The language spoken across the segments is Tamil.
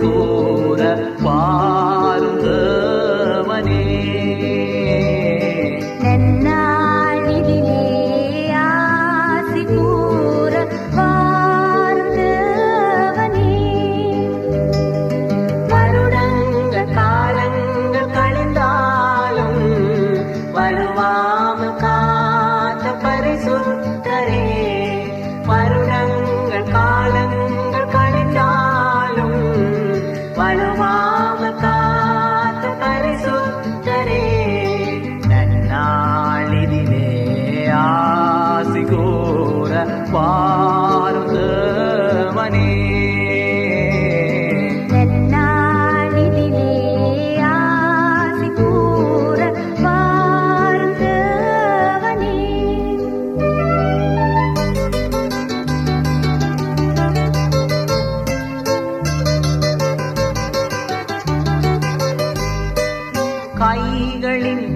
தூர பா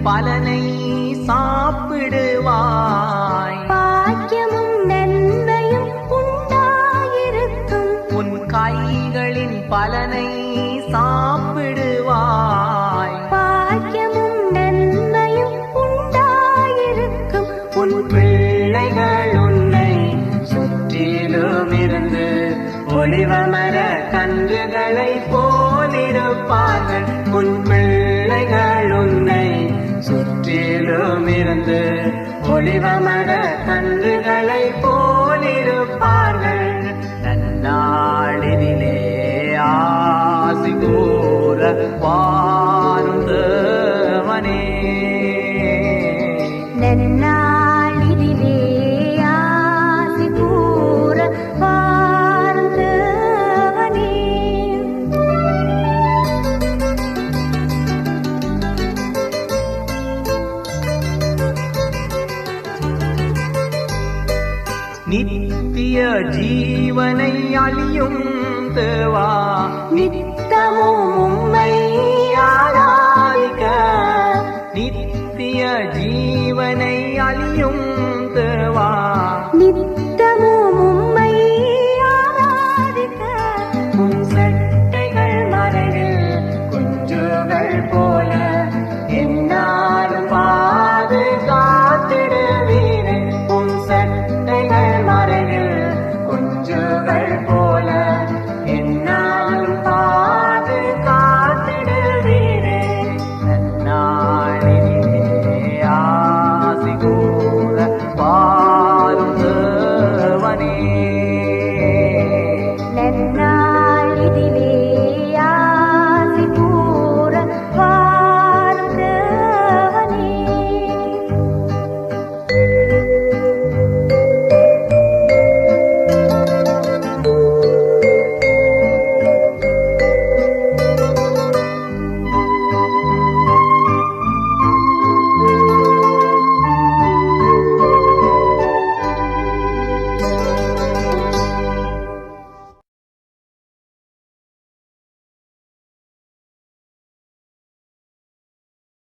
பலனை சாப்பிடுவாய். பாக்கியமும் நன்மையும் உண்டாயிருக்கும். உன் கைகளின் பலனை சாப்பிடுவாய். பாக்கியமும் நன்மையும் உண்டாயிருக்கும். உன் பிள்ளைகள் உன்னை சுற்றிலும் இருந்து ஒளிவமர கன்றுகளை போலிருப்பார்கள். உன் பிள்ளை பிள்ளைகள் உன்னை சுற்றிலும் இருந்து ஒளிவமர கன்றுகளை போலிருப்பார்கள். நன்னாளினிலே ஆசி கூற வாரும் நித்திய ஜீவனை அழியும் தேவா நித்தமும் உம்மை ஆராதிக்க. நித்திய ஜீவனை அழியும் தேவா நித்த